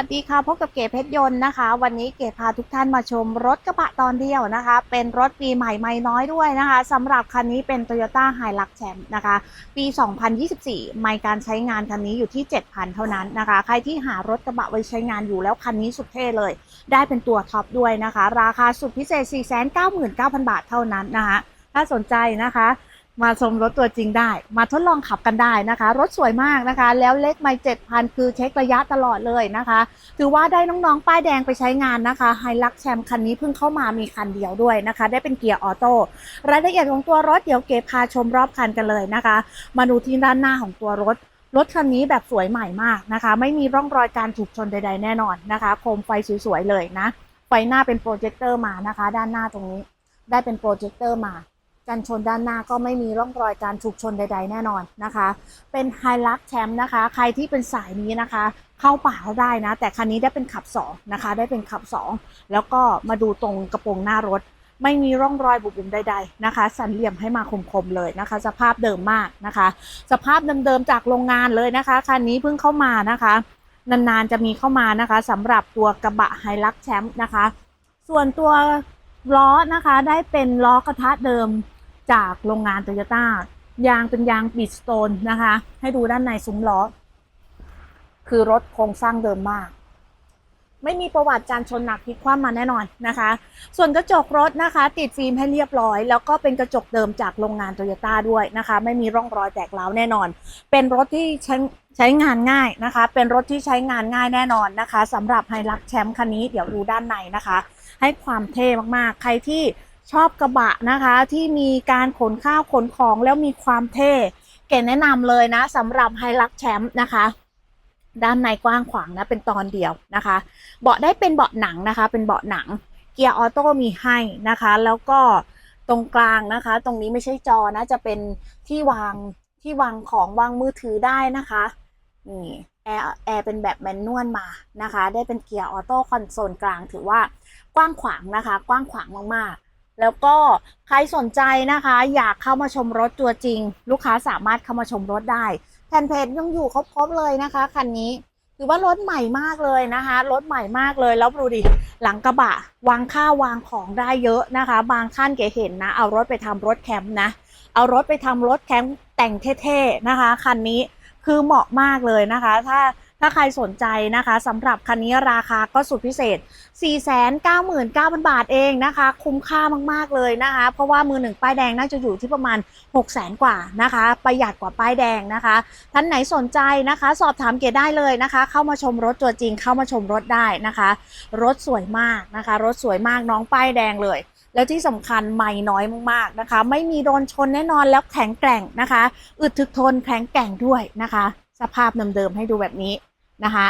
สวัสดีค่ะพบกับเก๋เพชรยนต์นะคะ วันนี้เก๋พาทุกท่านมาชมรถกระบะตอนเดียวนะคะ เป็นรถปีใหม่ไม่น้อยด้วยนะคะสำหรับคันนี้เป็น Toyota Hilux Champ นะคะ ปี 2024 ไม่การใช้งานคันนี้อยู่ที่ 7,000 เท่านั้นนะคะ ใครที่หารถกระบะไว้ใช้งานอยู่แล้วคันนี้สุดเท่เลย ได้เป็นตัวท็อปด้วยนะคะ ราคาสุดพิเศษ 499,000 บาทเท่านั้นนะคะถ้าสนใจนะคะ มาชมรถตัวจริงได้ มาทดลองขับกันได้นะคะ รถสวยมากนะคะ แล้วเล็กไม่เจ็ดพันคือเช็คระยะตลอดเลยนะคะ ถือว่าได้น้องๆ ป้ายแดงไปใช้งานนะคะไฮลักแชมคันนี้เพิ่งเข้ามามีคันเดียวด้วยนะคะ ได้เป็นเกียร์ออโต้รายละเอียดของตัวรถเดี๋ยวเก็บพาชมรอบคันกันเลยนะคะ มาดูที่ด้านหน้าของตัวรถรถคันนี้แบบสวยใหม่มากนะคะ ไม่มีร่องรอยการถูกชนใด ๆ แน่นอนนะคะโคมไฟสวยๆเลยนะไฟหน้าเป็นโปรเจคเตอร์มานะคะ ด้านหน้าตรงนี้ได้เป็นโปรเจคเตอร์มา กันชนด้านหน้าก็ไม่มีร่องรอยการถูกชนใด ๆ แน่นอนนะคะ เป็นไฮลักแชมป์นะคะ ใครที่เป็นสายนี้นะคะ เข้าป่าก็ได้นะ แต่คันนี้ได้เป็นขับ2นะคะ ได้เป็นขับ 2 แล้วก็มาดูตรงกระโปรงหน้ารถ ไม่มีร่องรอยบุบบุมใด ๆ นะคะ สันเหลี่ยมให้มาคมๆเลยนะคะ สภาพเดิมมากนะคะ สภาพเดิมๆจากโรงงานเลยนะคะคันนี้เพิ่งเข้ามานะคะ นานๆจะมีเข้ามานะคะสำหรับตัวกระบะไฮลักแชมป์นะคะ ส่วนตัวล้อนะคะได้เป็นล้อกระทะเดิม จากโรงงานโตโยต้ายางเป็นยางบิดสโตนนะคะ ให้ดูด้านในซุ้มล้อ คือรถโครงสร้างเดิมมาก ไม่มีประวัติการชนหนักพลิกคว่ำมาแน่นอนนะคะ ส่วนกระจกรถนะคะ ติดฟิล์มให้เรียบร้อย แล้วก็เป็นกระจกเดิมจากโรงงานโตโยต้าด้วยนะคะ ไม่มีร่องรอยแตกร้าวแน่นอน เป็นรถที่ใช้ใช้งานง่ายนะคะ เป็นรถที่ใช้งานง่ายแน่นอนนะคะสำหรับไฮรักแชมป์คันนี้เดี๋ยวดูด้านในนะคะ ให้ความเท่มากๆ ใครที่ ชอบกระบะนะคะที่มีการขนข้าวขนของแล้วมีความเท่เก๋แนะนำเลยนะสำหรับไฮรักแชมป์นะคะด้านในกว้างขวางนะเป็นตอนเดียวนะคะ เบาะได้เป็นเบาะหนังนะคะ เป็นเบาะหนัง เกียร์ออโต้มีให้นะคะ แล้วก็ตรงกลางนะคะ ตรงนี้ไม่ใช่จอนะ จะเป็นที่วางที่วางของวางมือถือได้นะคะนี่แอร์แอร์เป็นแบบแมนนวลมานะคะ ได้เป็นเกียร์ออโต้คอนโซลกลางถือว่ากว้างขวางนะคะ กว้างขวางมากๆ แล้วก็ใครสนใจนะคะ อยากเข้ามาชมรถตัวจริง ลูกค้าสามารถเข้ามาชมรถได้แผ่นเพจยังอยู่ครบๆเลยนะคะคันนี้ถือว่ารถใหม่มากเลยนะคะ รถใหม่มากเลย แล้วดูดิ หลังกระบะ วางข้าววางของได้เยอะนะคะ บางท่านเก๋เห็นนะ เอารถไปทำรถแคมป์นะ เอารถไปทำรถแคมป์แต่งเท่ๆนะคะ คันนี้คือเหมาะมากเลยนะคะ ถ้า ถ้าใครสนใจนะคะสำหรับคันนี้ราคาก็สุดพิเศษ 499,000 บาทเองนะคะ คุ้มค่ามากๆเลยนะคะ เพราะว่ามือหนึ่งป้ายแดงน่าจะอยู่ที่ประมาณ 600,000 กว่านะคะ ประหยัดกว่าป้ายแดงนะคะ ท่านไหนสนใจนะคะ สอบถามเก๋ได้เลยนะคะ เข้ามาชมรถตัวจริงเข้ามาชมรถได้นะคะ รถสวยมากนะคะ รถสวยมากน้องป้ายแดงเลยแล้วที่สำคัญไม่น้อยมากๆนะคะ ไม่มีโดนชนแน่นอนแล้วแข็งแกร่งนะคะ อึดถึกทนแข็งแกร่งด้วยนะคะ สภาพเดิมๆให้ดูแบบนี้นะคะ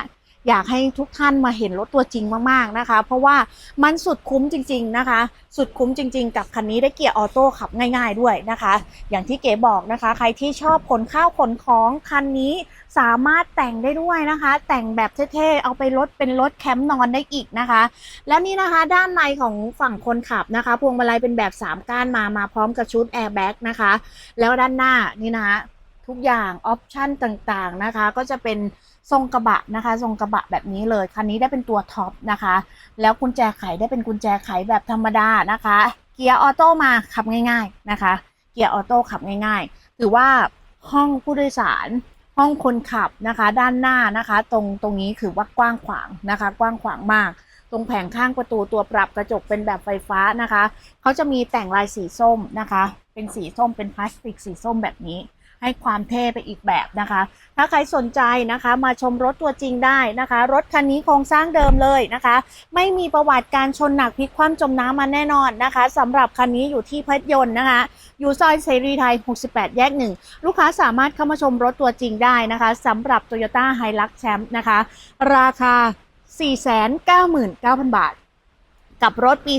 อยากให้ทุกท่านมาเห็นรถตัวจริงมากๆนะคะ เพราะว่ามันสุดคุ้มจริง ๆนะคะ สุดคุ้มจริง ๆ กับคันนี้ได้เกียร์ออโต้ขับง่ายๆด้วยนะคะ อย่างที่เก๋บอกนะคะ ใครที่ชอบขนข้าวขนของคันนี้สามารถแต่งได้ด้วยนะคะ แต่งแบบเท่ๆเอาไปรถเป็นรถแคมป์นอนได้อีกนะคะ แล้วนี่นะคะด้านในของฝั่งคนขับนะคะ พวงมาลัยเป็นแบบ 3 ก้านมามาพร้อมกับชุดแอร์แบ็กนะคะ แล้วด้านหน้านี่นะคะ ทุกอย่างออปชันต่างๆนะคะ ก็จะเป็นทรงกระบะนะคะ ทรงกระบะแบบนี้เลยคันนี้ได้เป็นตัวท็อปนะคะ แล้วกุญแจไขได้เป็นกุญแจไขแบบธรรมดานะคะ เกียร์ออโต้มาขับง่าย ๆนะคะ เกียร์ออโต้ขับง่ายๆ ถือว่าห้องผู้โดยสารห้องคนขับนะคะ ด้านหน้านะคะ ตรงตรงนี้คือว่ากว้างขวางนะคะ กว้างขวางมากตรงแผงข้างประตูตัวปรับกระจกเป็นแบบไฟฟ้านะคะ เขาจะมีแต่งลายสีส้มนะคะ เป็นสีส้มเป็นพลาสติกสีส้มแบบนี้ ให้ความเท่ไปอีกแบบนะคะ ถ้าใครสนใจนะคะมาชมรถตัวจริงได้นะคะ รถคันนี้โครงสร้างเดิมเลยนะคะ ไม่มีประวัติการชนหนักพลิกคว่ำจมน้ำมาแน่นอนนะคะสำหรับคันนี้อยู่ที่เพชรยนต์นะคะ อยู่ซอยเสรีไทย 68 แยกหนึ่งลูกค้าสามารถเข้ามาชมรถตัวจริงได้นะคะสำหรับ Toyota Hilux Champ นะคะ ราคา 499,000 บาทกับรถปี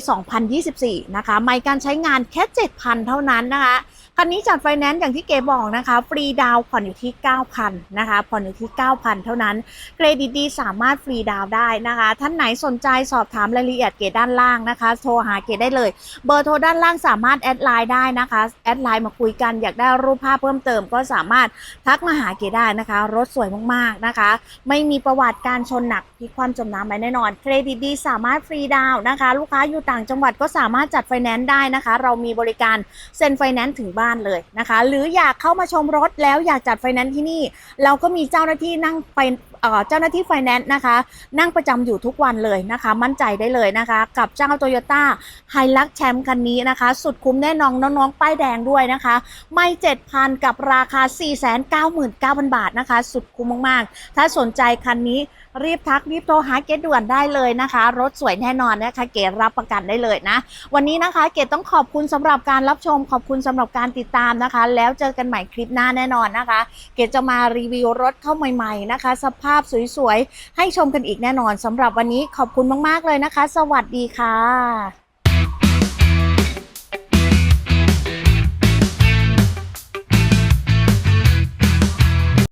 2024 นะคะ ไม่การใช้งานแค่ 7,000 เท่านั้นนะคะ คันนี้จัดไฟแนนซ์อย่างที่เก๋บอกนะคะ ฟรีดาวผ่อนอยู่ที่ 9,000นะคะ ผ่อนอยู่ที่ 9,000 เท่านั้น เครดิตดีสามารถฟรีดาวได้นะคะ ท่านไหนสนใจสอบถามรายละเอียดเก๋ด้านล่างนะคะ โทรหาเก๋ได้เลย เบอร์โทรด้านล่างสามารถแอดไลน์ได้นะคะ แอดไลน์มาคุยกัน อยากได้รูปภาพเพิ่มเติมก็สามารถทักมาหาเก๋ได้นะคะ รถสวยมากๆนะคะ ไม่มีประวัติการชนหนักพิความจมน้ำไปแน่นอน เครดิตดีสามารถฟรีดาวนะคะ ลูกค้าอยู่ต่างจังหวัดก็สามารถจัดไฟแนนซ์ได้นะคะ เรามีบริการเซ็นไฟแนนซ์ถึงบ้านเลยนะคะ หรืออยากเข้ามาชมรถแล้วอยากจัดไฟแนนซ์ที่นี่ เราก็มีเจ้าหน้าที่นั่งไป เจ้าหน้าที่ไฟแนนซ์นะคะ นั่งประจำอยู่ทุกวันเลยนะคะ มั่นใจได้เลยนะคะ กับเจ้า Toyota h i l u x แชมป์คันนี้นะคะ สุดคุ้มแน่นอนน้องๆ ป้ายแดงด้วยนะคะ ไม่ 7,000 กับราคา 499,000 บาทนะคะ สุดคุ้มมากๆ ถ้าสนใจคันนี้รีบทักรีบโทรหาเกดด่วนได้เลยนะคะ รถสวยแน่นอนนะคะ เกดรับประกันได้เลยนะ วันนี้นะคะ เกดต้องขอบคุณสำหรับการรับชม ขอบคุณสำหรับการติดตามนะคะ แล้วเจอกันใหม่คลิปหน้าแน่นอนนะคะ เกดจะมารีวิวรถเข้าใหม่ ๆนะคะสภาพาพสวยๆ ให้ชมกันอีกแน่นอนสำหรับวันนี้ขอบคุณมากๆเลยนะคะ สวัสดีค่ะ